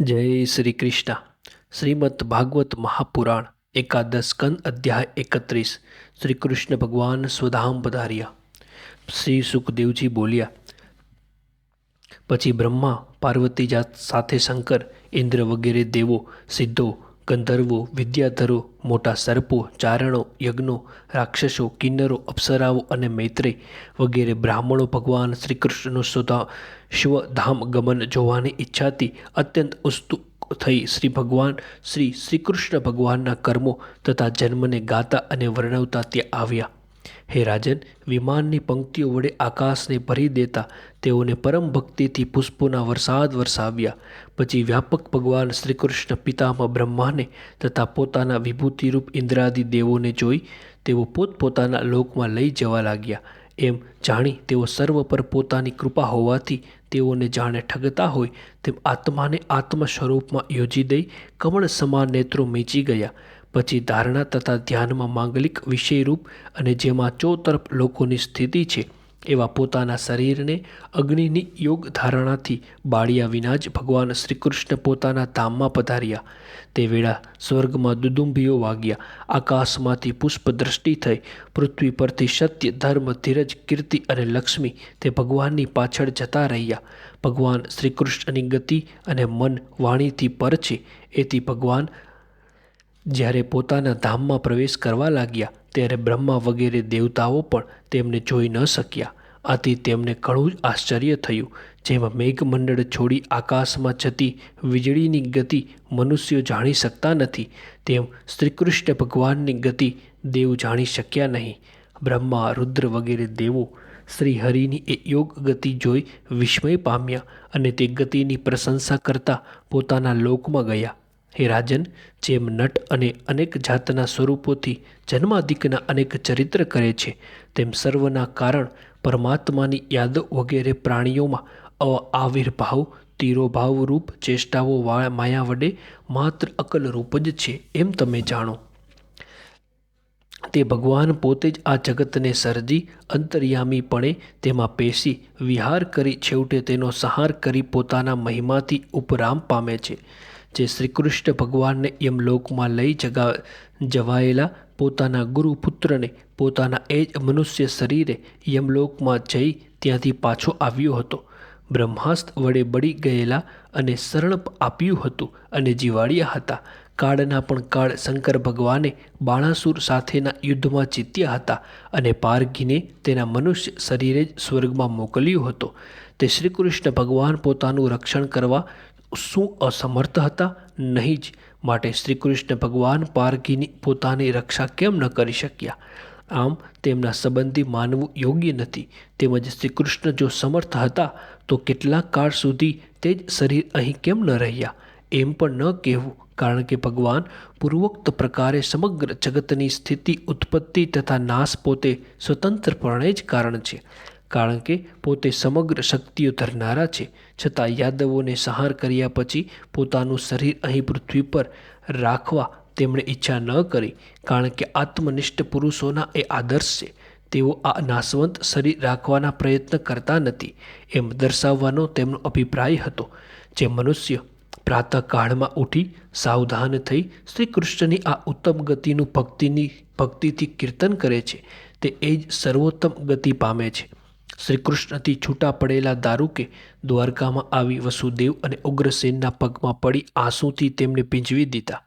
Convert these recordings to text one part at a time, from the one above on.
જય શ્રી કૃષ્ણ. શ્રીમદ ભાગવત મહાપુરાણ, એકાદશ કંદ અધ્યાય એકત્રીસ. શ્રી કૃષ્ણ ભગવાન સ્વધામ પધાર્યા. શ્રી સુખદેવજી બોલ્યા, પછી બ્રહ્મા પાર્વતી જાત સાથે શંકર, ઇન્દ્ર વગેરે દેવો સિદ્ધો ગંધર્વો, વિદ્યાધરો, મોટા સર્પો, ચારણો, યજ્ઞો, રાક્ષસો, કિન્નરો, અપ્સરાઓ અને મૈત્રેય વગેરે બ્રાહ્મણો ભગવાન શ્રી સુધા શિવધામ ગમન જોવાની ઈચ્છાથી અત્યંત ઉત્સુક થઈ શ્રી ભગવાન, શ્રી શ્રી કૃષ્ણ ભગવાનના કર્મો તથા જન્મને ગાતા અને વર્ણવતા ત્યાં આવ્યા. હે રાજન, વિમાનની પંક્તિઓ વડે આકાશને ભરી દેતા તેઓને પરમ ભક્તિથી પુષ્પોના વરસાદ વરસાવ્યા. પછી વ્યાપક ભગવાન શ્રીકૃષ્ણ પિતામાં બ્રહ્માને તથા પોતાના વિભૂતિરૂપ ઇન્દ્રાદિ દેવોને જોઈ તેઓ પોતપોતાના લોકમાં લઈ જવા લાગ્યા. એમ જાણી તેઓ સર્વ પર પોતાની કૃપા હોવાથી તેઓને જાણે ઠગતા હોય તેમ આત્માને આત્મ સ્વરૂપમાં યોજી દઈ કમળ સમાન નેત્રો મીચી ગયા. પછી ધારણા તથા ધ્યાનમાં માંગલિક વિષયરૂપ અને જેમાં ચોતરફ લોકોની સ્થિતિ છે, એવા પોતાના શરીરને અગ્નિની યોગ ધારણાથી બાળ્યા વિના જ ભગવાન શ્રીકૃષ્ણ પોતાના ધામમાં પધાર્યા. તે વેળા સ્વર્ગમાં દુદુંબીઓ વાગ્યા. આકાશમાંથી પુષ્પ દ્રષ્ટિ થઈ, પૃથ્વી પરથી સત્ય, ધર્મ, ધીરજ, કીર્તિ અને લક્ષ્મી તે ભગવાનની પાછળ જતા રહ્યા. ભગવાન શ્રીકૃષ્ણની ગતિ અને મન વાણીથી પર છે. એથી ભગવાન જ્યારે પોતાના ધામમાં પ્રવેશ કરવા લાગ્યા, ત્યારે બ્રહ્મા વગેરે દેવતાઓ પણ તેમને જોઈ ન શક્યા. આથી તેમને ઘણું જ આશ્ચર્ય થયું, જેમાં મેઘમંડળ છોડી આકાશમાં જતી વીજળીની ગતિ મનુષ્યો જાણી શકતા નથી. તેમ શ્રીકૃષ્ણ ભગવાનની ગતિ દેવ જાણી શક્યા નહીં. બ્રહ્મા, રુદ્ર વગેરે દેવો શ્રી હરિની એ યોગ ગતિ જોઈ વિસ્મય પામ્યા અને તે ગતિની પ્રશંસા કરતા પોતાના લોકમાં ગયા. હે રાજન, જેમ નટ અને અનેક જાતના સ્વરૂપોથી જન્માદિકના અનેક ચરિત્ર કરે છે, તેમ સર્વના કારણ પરમાત્માની યાદ વગેરે પ્રાણીઓમાં આવિર્ભાવ તીરોભાવ રૂપ ચેષ્ટાઓ માયા વડે માત્ર અકલ રૂપ જ છે, એમ તમે જાણો. તે ભગવાન પોતે જ આ જગતને સર્જી અંતર્યામીપણે તેમાં પેશી વિહાર કરી છેવટે તેનો સંહાર કરી પોતાના મહિમાથી ઉપરામ પામે છે. જે શ્રીકૃષ્ણ ભગવાનને યમલોકમાં લઈ જગા, જવાયેલા પોતાના ગુરુપુત્રને પોતાના એ જ મનુષ્ય શરીરે યમલોકમાં જઈ ત્યાંથી પાછો આવ્યો હતો. બ્રહ્માસ્ત્ર વડે બળી ગયેલા અને શરણ આપ્યું હતું અને જીવાડ્યા હતા. કાળના પણ કાળ શંકર ભગવાને બાણાસુર સાથેના યુદ્ધમાં જીત્યા હતા અને પારઘીને તેના મનુષ્ય શરીરે જ સ્વર્ગમાં મોકલ્યો હતો. તે શ્રીકૃષ્ણ ભગવાન પોતાનું રક્ષણ કરવા શું અસમર્થ હતા? નહીં જ. માટે શ્રી કૃષ્ણ ભગવાન પારકીની પોતાની રક્ષા કેમ ન કરી શક્યા? આમ તેમના સંબંધી માનવું યોગ્ય નથી. તેમજ શ્રી કૃષ્ણ જો સમર્થ હતા, તો કેટલાક કાળ સુધી તે જ શરીર અહીં કેમ ન રહ્યા? એમ પણ ન કહેવું, કારણ કે ભગવાન પૂર્વોક્ત પ્રકારે સમગ્ર જગતની સ્થિતિ, ઉત્પત્તિ તથા નાશ પોતે સ્વતંત્રપણે જ કારણ છે. કારણ કે પોતે સમગ્ર શક્તિઓ ધરનારા છે. છતાં યાદવોને સંહાર કર્યા પછી પોતાનું શરીર અહીં પૃથ્વી પર રાખવા તેમણે ઈચ્છા ન કરી, કારણ કે આત્મનિષ્ઠ પુરુષોના એ આદર્શ છે. તેઓ આ નાશવંત શરીર રાખવાના પ્રયત્ન કરતા નથી, એમ દર્શાવવાનો તેમનો અભિપ્રાય હતો, જે મનુષ્ય પ્રાતઃકાળમાં ઉઠી સાવધાન થઈ શ્રી કૃષ્ણની આ ઉત્તમ ગતિનું ભક્તિની, ભક્તિથી કીર્તન કરે છે. તે એ જ સર્વોત્તમ ગતિ પામે છે. શ્રી કૃષ્ણથી છૂટા પડેલા દારૂકે દ્વારકામાં આવી વસુદેવ અને ઉગ્રસેનના પગમાં પડી આંસુથી તેમને પીંજવી દીધા.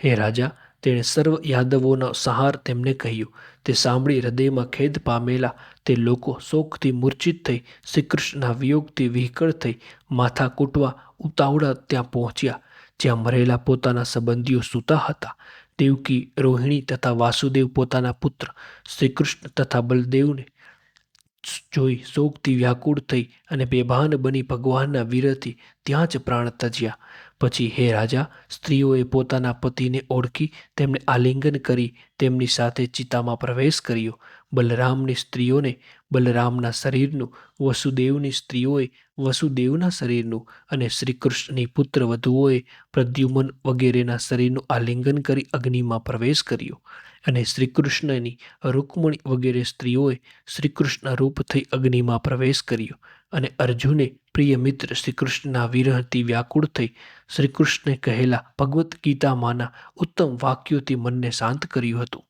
હે રાજા, તેણે સર્વ યાદવોનો સહાર તેમને કહ્યું. તે સાંભળી હૃદયમાં ખેદ પામેલા તે લોકો શોકથી મૂર્છિત થઈ શ્રીકૃષ્ણના વિયોગથી વિહકળ થઈ માથા કૂટવા ઉતાવળા ત્યાં પહોંચ્યા, જ્યાં મરેલા પોતાના સંબંધીઓ સૂતા હતા. દેવકી રોહિણી તથા વાસુદેવ પોતાના પુત્ર શ્રીકૃષ્ણ તથા બલદેવને જોઈ શોકથી વ્યાકુળ થઈ અને બેભાન બની ભગવાનના વીરથી ત્યાં જ પ્રાણ તજ્યા પછી હે રાજા, સ્ત્રીઓએ પોતાના પતિને ઓળખી તેમને આલિંગન કરી તેમની સાથે ચિતામાં પ્રવેશ કર્યો. બલરામની સ્ત્રીઓને બલરામના શરીરનું, વસુદેવની સ્ત્રીઓએ વસુદેવના શરીરનું અને શ્રીકૃષ્ણની પુત્ર વધુઓએ પ્રદ્યુમન વગેરેના શરીરનું આલિંગન કરી અગ્નિમાં પ્રવેશ કર્યો. અને શ્રીકૃષ્ણની રૂકમણી વગેરે સ્ત્રીઓએ શ્રીકૃષ્ણ રૂપ થઈ અગ્નિમાં પ્રવેશ કર્યો અને અર્જુને પ્રિય મિત્ર શ્રીકૃષ્ણના વિરહથી વ્યાકુળ થઈ શ્રીકૃષ્ણે કહેલા, ભગવદ્ ગીતામાંના ઉત્તમ વાક્યોથી મનને શાંત કર્યું હતું.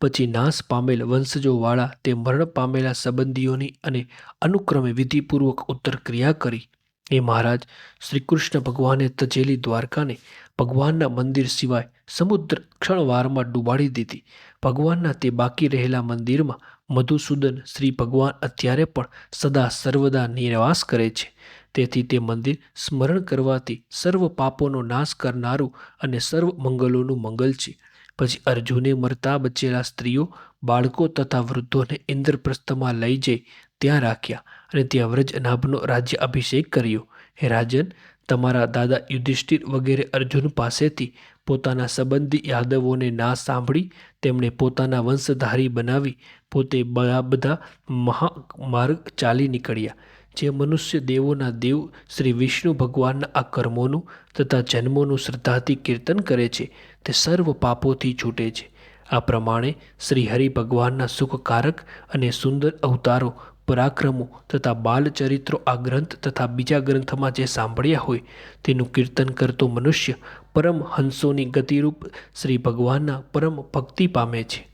પછી નાશ પામેલ વંશજોવાળા તે મરણ પામેલા સંબંધીઓની અને અનુક્રમે વિધિપૂર્વક ઉત્તર ક્રિયા કરી. એ મહારાજ શ્રી કૃષ્ણ ભગવાને તજેલી દ્વારકાને ભગવાનના મંદિર સિવાય સમુદ્ર ક્ષણવારમાં ડૂબાડી દીધી. ભગવાનના તે બાકી રહેલા મંદિરમાં મધુસૂદન શ્રી ભગવાન અત્યારે પણ સદા સર્વદા નિવાસ કરે છે. તેથી તે મંદિર સ્મરણ કરવાથી સર્વ પાપોનો નાશ કરનારું અને સર્વ મંગલોનું મંગલ છે. પછી અર્જુને મરતા બચેલા સ્ત્રીઓ બાળકો તથા વૃદ્ધોને ઇન્દ્રપ્રસ્થમાં લઈ જઈ ત્યાં રાખ્યા અને ત્યાં વ્રજનાભનો રાજ્ય અભિષેક કર્યો. હે રાજન, તમારા દાદા યુધિષ્ઠિર વગેરે અર્જુન પાસેથી પોતાના સંબંધી યાદવોને ના સાંભળી તેમણે પોતાના વંશધારી બનાવી પોતે બધા મહામાર્ગ ચાલી નીકળ્યા. જે મનુષ્ય દેવોના દેવ શ્રી વિષ્ણુ ભગવાનના આ કર્મોનું તથા જન્મોનું શ્રદ્ધાથી કીર્તન કરે છે, તે સર્વ પાપોથી છૂટે છે. આ પ્રમાણે શ્રી હરિ ભગવાનના સુખકારક અને સુંદર અવતારો પરાક્રમો તથા બાલચરિત્રો આ ગ્રંથ તથા બીજા ગ્રંથમાં જે સાંભળ્યા હોય તેનું કીર્તન કરતો મનુષ્ય પરમ હંસોની ગતિરૂપ શ્રી ભગવાનના પરમ ભક્તિ પામે છે.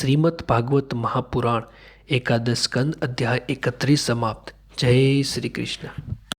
શ્રીમદ ભાગવત મહાપુરાણ એકાદશ સ્કંદ અધ્યાય એકત્રીસ સમાપ્ત. જય શ્રી કૃષ્ણ.